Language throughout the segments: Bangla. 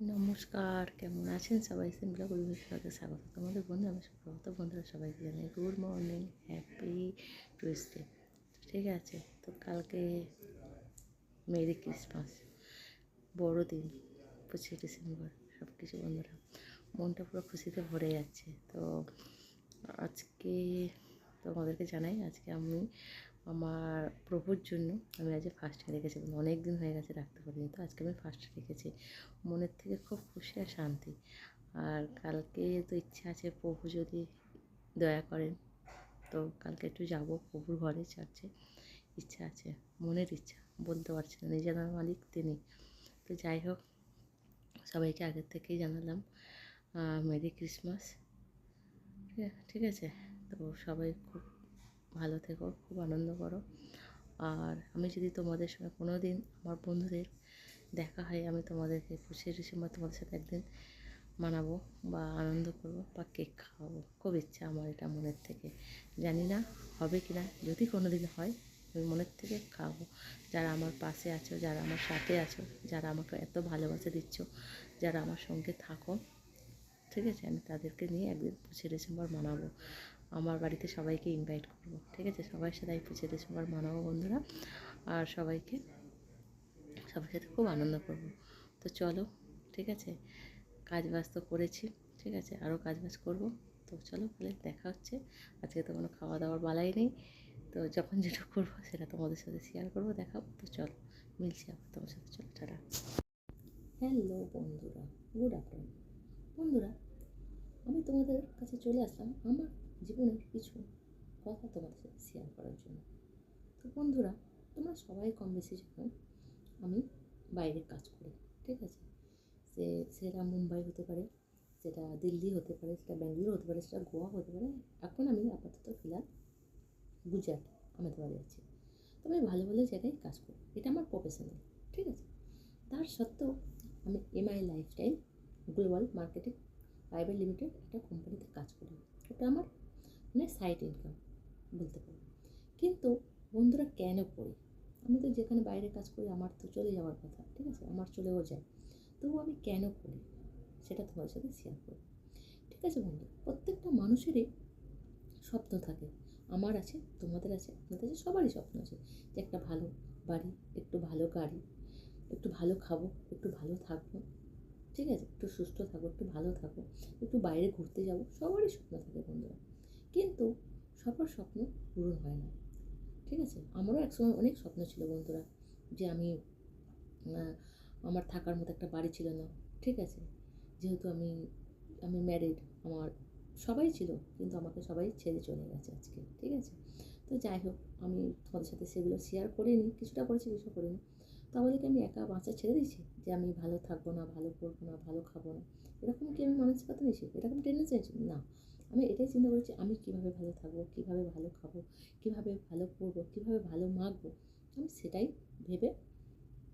নমস্কার, কেমন আছেন সবাই? সিম্পলা পরিবেশকে স্বাগত। তোমাদের বন্ধু আমি সুপ্রভাত বন্ধুরা সবাইকে জানাই গুড মর্নিং, হ্যাপি টুইসডে ঠিক আছে, তো কালকে মেরি ক্রিসমাস বড়দিন পঁচিশে ডিসেম্বর সব কিছু বন্ধুরা। মনটা পুরো খুশিতে ভরে যাচ্ছে। তো আজকে তোমাদেরকে জানাই আজকে আমি আমার প্রভুর জন্য আমি আজকে ফার্স্টে রেখেছি অনেক দিন হয়ে গেছে রাখতে পারিনি। তো আজকে আমি ফার্স্টে রেখেছি। মনের থেকে খুব খুশি আর শান্তি। আর কালকে তো ইচ্ছা আছে প্রভু যদি দয়া করেন, তো কালকে একটু যাব প্রভুর ঘরে চার্চে। ইচ্ছা আছে, মনের ইচ্ছা, বলতে পারছি না নিজের মালিক তিনি। তো যাই হোক, সবাইকে আগের থেকেই জানালাম মেরি ক্রিসমাস। ঠিক আছে। তো সবাই খুব ভালো থেকো, খুব আনন্দ করো। আর আমি যদি তোমাদের সঙ্গে কোনো দিন আমার বন্ধুদের দেখা হয়, আমি তোমাদেরকে পঁচিশে ডিসেম্বর তোমাদের সাথে একদিন মানাবো বা আনন্দ করব বা কেক খাওয়াবো। খুব ইচ্ছা আমার এটা মনের থেকে। জানি না হবে কি না, যদি কোনো দিন হয় আমি মনের থেকে খাওয়াবো যারা আমার পাশে আছো, যারা আমার সাথে আছো, যারা আমাকে এত ভালোবাসা দিচ্ছ, যারা আমার সঙ্গে থাকো, ঠিক আছে? আমি তাদেরকে নিয়ে একদিন পঁচিশে ডিসেম্বর মানাবো। আমার বাড়িতে সবাইকে ইনভাইট করব, ঠিক আছে? সবার সাথে আমি পঁচিশে ডিসেম্বর মানাবো বন্ধুরা আর সবাইকে সবার সাথে খুব আনন্দ করব। তো চলো, ঠিক আছে? কাজ বাজ তো করেছি, ঠিক আছে? আরও কাজ বাজ করব। তো চলো তাহলে দেখা হচ্ছে। আজকে তো কোনো খাওয়া দাওয়ার বালাই নেই। তো যখন যেটা করব সেটা তোমাদের সাথে শেয়ার করব, দেখাবো। তো চলো, মিলছি আবার তোমার সাথে। চলো, টাটা। হ্যালো বন্ধুরা গুড আফটারনুন বন্ধুরা, আমি তোমাদের কাছে চলে আসলাম আমার জীবনের কিছু কথা তোমাদের সাথে শেয়ার করার জন্য। তো বন্ধুরা, তোমরা সবাই কম বেশি জানো, আমি বাইরে কাজ করি, ঠিক আছে? সে, সেটা মুম্বাই হতে পারে, সেটা দিল্লি হতে পারে, সেটা ব্যাঙ্গালোর হতে পারে, সেটা গোয়া হতে পারে। এখন আমি আপাতত ফিলহাল গুজরাট আমাদের বাড়ি আছি। তো আমি ভালো ভালো জায়গায় কাজ করি, এটা আমার প্রফেশনাল ঠিক আছে? তার সত্ত্বেও আমি MI lifestyle global marketing private limited একটা কোম্পানিতে কাজ করি। ওটা আমার মানে সাইড ইনকাম বলতে পারি। কিন্তু বন্ধুরা কেন করি? আমি তো যেখানে বাইরে কাজ করি, আমার তো চলে যাওয়ার কথা, ঠিক আছে? আমার চলেও যায়। তবু আমি কেন করি? সেটা তোমাদের সাথে শেয়ার করব। ঠিক আছে বন্ধু? প্রত্যেকটা মানুষেরই স্বপ্ন থাকে। আমার আছে, তোমাদের আছে, আপনাদের আছে, সবারই স্বপ্ন আছে যে একটা ভালো বাড়ি, একটু ভালো গাড়ি, একটু ভালো খাব, একটু ভালো থাকব, ঠিক আছে? একটু সুস্থ থাকব, একটু ভালো থাকব, একটু বাইরে ঘুরতে যাব, সবারই স্বপ্ন থাকে বন্ধুরা। কিন্তু সবার স্বপ্ন পূরণ হয় না। ঠিক আছে? আমারও একসময় অনেক স্বপ্ন ছিল বন্ধুরা যে আমি আমার থাকার মতো একটা বাড়ি ছিল না। ঠিক আছে? যেহেতু আমি আমি ম্যারিড আমার সবাই ছিল, কিন্তু আমাকে সবাই ছেড়ে চলে গেছে আজকে। ঠিক আছে? তো যাই হোক, আমি তোমাদের সাথে সেগুলো শেয়ার করিনি, কিছুটা করেছি কিছু করিনি। তাহলে কি আমি একা বাঁচা ছেড়ে দিয়েছি যে আমি ভালো থাকব না, ভালো করব না, ভালো খাব না। এরকম কি আমি মানসিকতা নিয়েছি? এরকম টেন্ডেন্সি না। আমি এটাই চিন্তা করেছি, আমি কীভাবে ভালো থাকব, কীভাবে ভালো খাব, কীভাবে ভালো পড়ব, কীভাবে ভালো মাখবো, আমি সেটাই ভেবে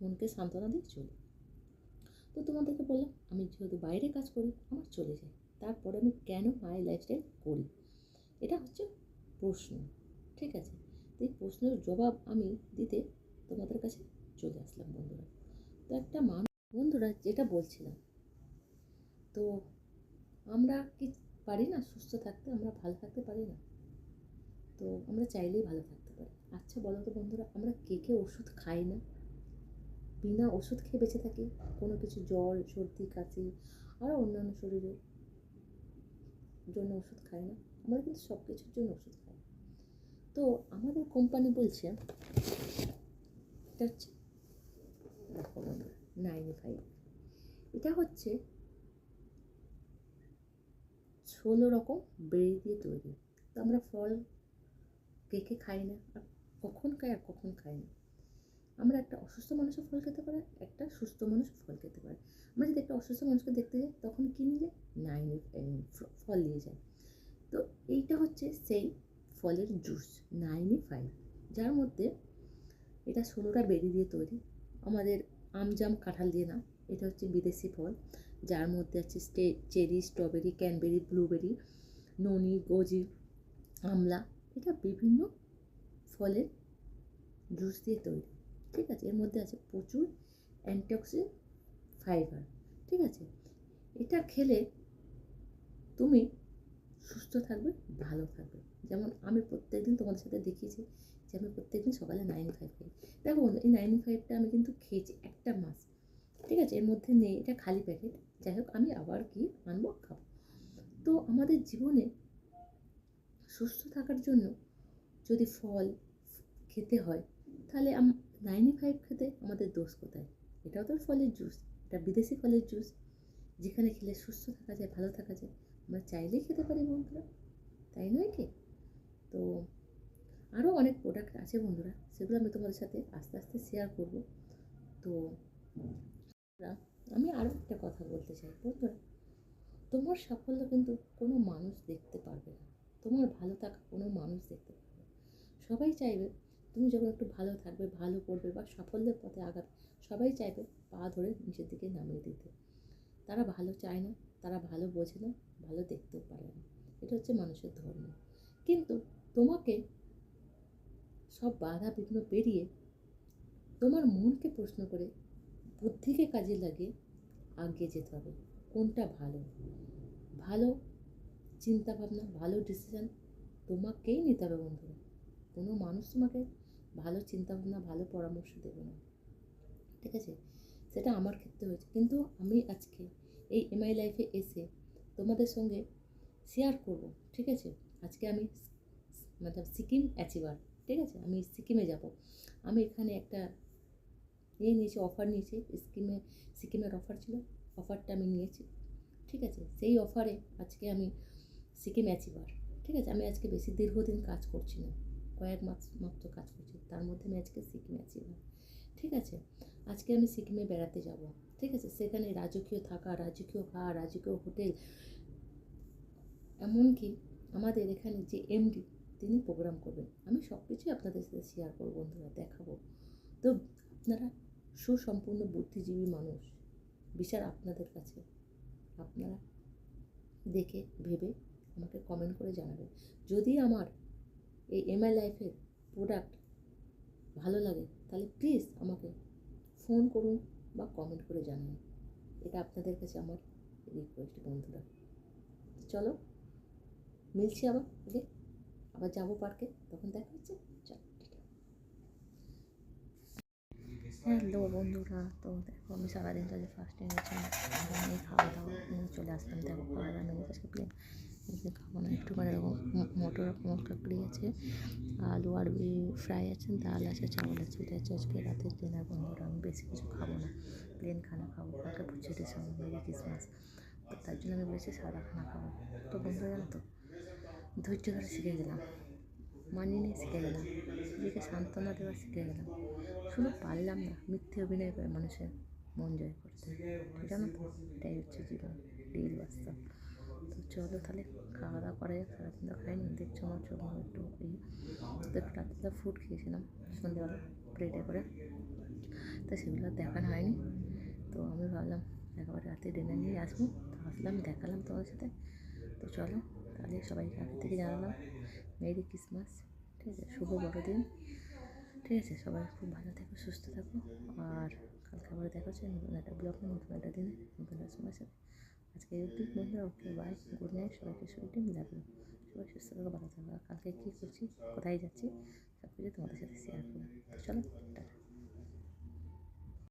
মনকে সান্ত্বনা দিয়ে চলি। তো তোমাদেরকে বললাম, আমি যেহেতু বাইরে কাজ করি, আমার চলে যায়। তারপরে আমি কেন মাই লাইফস্টাইল করি? এটা হচ্ছে প্রশ্ন, ঠিক আছে? এই প্রশ্নের জবাব আমি দিতে তোমাদের কাছে চলে আসলাম বন্ধুরা। তো একটা মানুষ বন্ধুরা যেটা বলছিলাম, তো আমরা কি পারি না, সুস্থ থাকতে আমরা ভালো থাকতে পারি না। তো আমরা চাইলেই ভালো থাকতে পারি। আচ্ছা বলো তো বন্ধুরা, আমরা কে কে ওষুধ খাই না? বিনা ওষুধ খেয়ে বেঁচে থাকি? কোনো কিছু, জ্বর, সর্দি, কাশি আরও অন্যান্য শরীরের জন্য ওষুধ খাই না। আমরা কিন্তু সব কিছুর জন্য ওষুধ খাই। তো আমাদের কোম্পানি বলছে, এটা হচ্ছে নাইন ফাইভ এটা হচ্ছে ষোলো রকম বেরি দিয়ে তৈরি। তো আমরা ফল কে কে খাই না, আর কখন খাই আর কখন খাই না। আমরা একটা অসুস্থ মানুষও ফল খেতে পারে, একটা সুস্থ মানুষ ফল খেতে পারে। আমরা যদি একটা অসুস্থ মানুষকে দেখতে যাই, তখন কী নিয়ে যায়? নাইন ফল নিয়ে যায়। তো এইটা হচ্ছে সেই ফলের জুস নাইনই ফাইভ, যার মধ্যে এটা ষোলোটা বেরি দিয়ে তৈরি। আমাদের আমজাম কাঁঠাল দিয়ে না, এটা হচ্ছে বিদেশি ফল। যার মধ্যে আছে stay, cherry, strawberry, cranberry, blueberry, noni, goji, আমলা, এটা বিভিন্ন ফলের জুস দিয়ে তৈরি। ঠিক আছে? এর মধ্যে আছে প্রচুর অ্যান্টিঅক্সিডেন্ট ফাইবার। ঠিক আছে? এটা খেলে তুমি সুস্থ থাকবে, ভালো থাকবে। যেমন আমি প্রত্যেকদিন তোমাদের সাথে দেখিয়েছি যে আমি প্রত্যেকদিন সকালে নাইন ফাইভ খাই। দেখো এই নাইন ফাইভটা আমি কিন্তু খেয়েছি একটা মাস। ঠিক আছে? এর মধ্যে নেই, এটা খালি প্যাকেট যাই হোক আমি আবার গিয়ে আনব? খাব। তো আমাদের জীবনে সুস্থ থাকার জন্য যদি ফল খেতে হয়, তাহলে নাইনটি ফাইভ খেতে আমাদের দোষ কোথায়? এটাও তো ফলের জুস এটা বিদেশি ফলের জুস যেখানে খেলে সুস্থ থাকা যায়, ভালো থাকা যায়, আমরা চাইলেই খেতে পারি বন্ধুরা, তাই নয় কি? তো আরও অনেক প্রোডাক্ট আছে বন্ধুরা, সেগুলো আমি তোমাদের সাথে আস্তে আস্তে শেয়ার করব। তো আমি আরও একটা কথা বলতে চাই বন্ধুরা তোমার সাফল্য কিন্তু কোনো মানুষ দেখতে পারবে না। তোমার ভালো থাকা কোনো মানুষ দেখতে পারবে না। সবাই চাইবে তুমি যখন একটু ভালো থাকবে, ভালো করবে বা সাফল্যের পথে আগাবে, সবাই চাইবে পা ধরে নিচের দিকে নামিয়ে দিতে। তারা ভালো চায় না, তারা ভালো বোঝে না, ভালো দেখতেও পারে না। এটা হচ্ছে মানুষের ধর্ম। কিন্তু তোমাকে সব বাধা বিঘ্ন পেরিয়ে তোমার মনকে প্রশ্ন করে বুদ্ধিকে কাজে লাগে আগিয়ে যেতে হবে। কোনটা ভালো? ভালো চিন্তা ভাবনা ভালো ডিসিশান তোমাকেই নিতে হবে বন্ধুরা। কোনো মানুষ তোমাকে ভালো চিন্তা ভাবনা ভালো পরামর্শ দেবে না। ঠিক আছে? সেটা আমার ক্ষেত্রে হয়েছে। কিন্তু আমি আজকে এই এমআই লাইফে এসে তোমাদের সঙ্গে শেয়ার করব। ঠিক আছে? আজকে আমি মানে সিকিম অ্যাচিভার ঠিক আছে? আমি সিকিমে যাব। আমি এখানে একটা ইয়ে নিয়েছি অফার নিয়েছি, স্কিমে, সিকিমের অফার ছিল অফারটা আমি নিয়েছি। ঠিক আছে, সেই অফারে আজকে আমি সিকিম অ্যাচিভার ঠিক আছে, আমি আজকে বেশি দীর্ঘদিন কাজ করছি না, কয়েক মাস মাত্র কাজ করছি, তার মধ্যে আমি আজকে সিকিম অ্যাচিভার ঠিক আছে, আজকে আমি সিকিমে বেড়াতে যাব। ঠিক আছে, সেখানে রাজকীয় থাকা, রাজকীয় খাওয়া, রাজকীয় হোটেল, এমনকি আমাদের এখানে যে এমডি তিনি প্রোগ্রাম করবেন। আমি সব কিছুই আপনাদের সাথে শেয়ার করব বন্ধুরা, দেখাবো। তো আপনারা সুসম্পূর্ণ বুদ্ধিজীবী মানুষ। বিচার আপনাদের কাছে। আপনারা দেখে, ভেবে আমাকে কমেন্ট করে জানাবেন। যদি আমার এই এমআই লাইফের প্রোডাক্ট ভালো লাগে, তাহলে প্লিজ আমাকে ফোন করুন বা কমেন্ট করে জানান। এটা আপনাদের কাছে আমার রিকোয়েস্ট বন্ধুরা। চলো, মিলছি আবার ওকে আবার যাব পার্কে তখন দেখা হচ্ছে। চলো। হ্যালো বন্ধুরা তো দেখো আমি সারাদিন তাদের ফার্স্ট এনেছিলাম আমি খাওয়া দাওয়া নিয়ে চলে আসলাম দেখো খাওয়া দাওয়া নিয়ে প্লেন খাব না একটুখানি এরকম মটর মটর কাকড়ি আছে আলু আর ফ্রাই আছে ডাল আছে চাউল আছে এটা হচ্ছে আজকে রাতের ডিনার বন্ধুরা আমি বেশি কিছু খাব না প্লেন খানা খাব কালকে পঁচিশে ডিসেম্বর মেরি ক্রিসমাস তো তার জন্য আমি বলেছি সাদা খানা খাব তো বন্ধুরা, জানো তো? ধৈর্য ধরে শিখে গেলাম। মানিয়ে নিয়ে শিখে গেলাম। নিজেকে সান্ত্বনা দেওয়া শিখে গেলাম। শুধু পারলাম না, মিথ্যে অভিনয় করে মানুষের মন জয় করতে। জানো তো এটাই হচ্ছে জীবন রিল বাস্তব। তো চলো তাহলে খাওয়া দাওয়া করা যাক, সারাদিন তো খাইনি, দেখছ আমার চোখ একটু এই তো রাত্রিবেলা ফুড খেয়েছিলাম, সন্ধ্যেবেলা প্লেটে করে। তো সেগুলো দেখানো হয়নি। তো আমি ভাবলাম একেবারে রাতে ডিনার নিয়ে আসব, তো আসলাম, দেখালাম তোমার সাথে। তো চলো তাহলে সবাইকে আগে থেকে জানালাম, মেরি ক্রিসমাস। ঠিক আছে শুভ বড়দিন। ঠিক আছে, সবাই খুব ভালো থাকো, সুস্থ থাকো। আর কালকে আবার দেখা হচ্ছে নতুন একটা ব্লগ নতুন একটা দিনে, নতুন একটা সময় সাথে। আজকে একটু বন্ধুরা ওকে বাই গুড নাইট সবাইকে সুইট ডিম লাগল সবাই সুস্থ থাকো, ভালো থাকো। কালকে কী করছি, কোথায় যাচ্ছি সব কিছু তোমাদের সাথে শেয়ার করব। চলো, টাটা।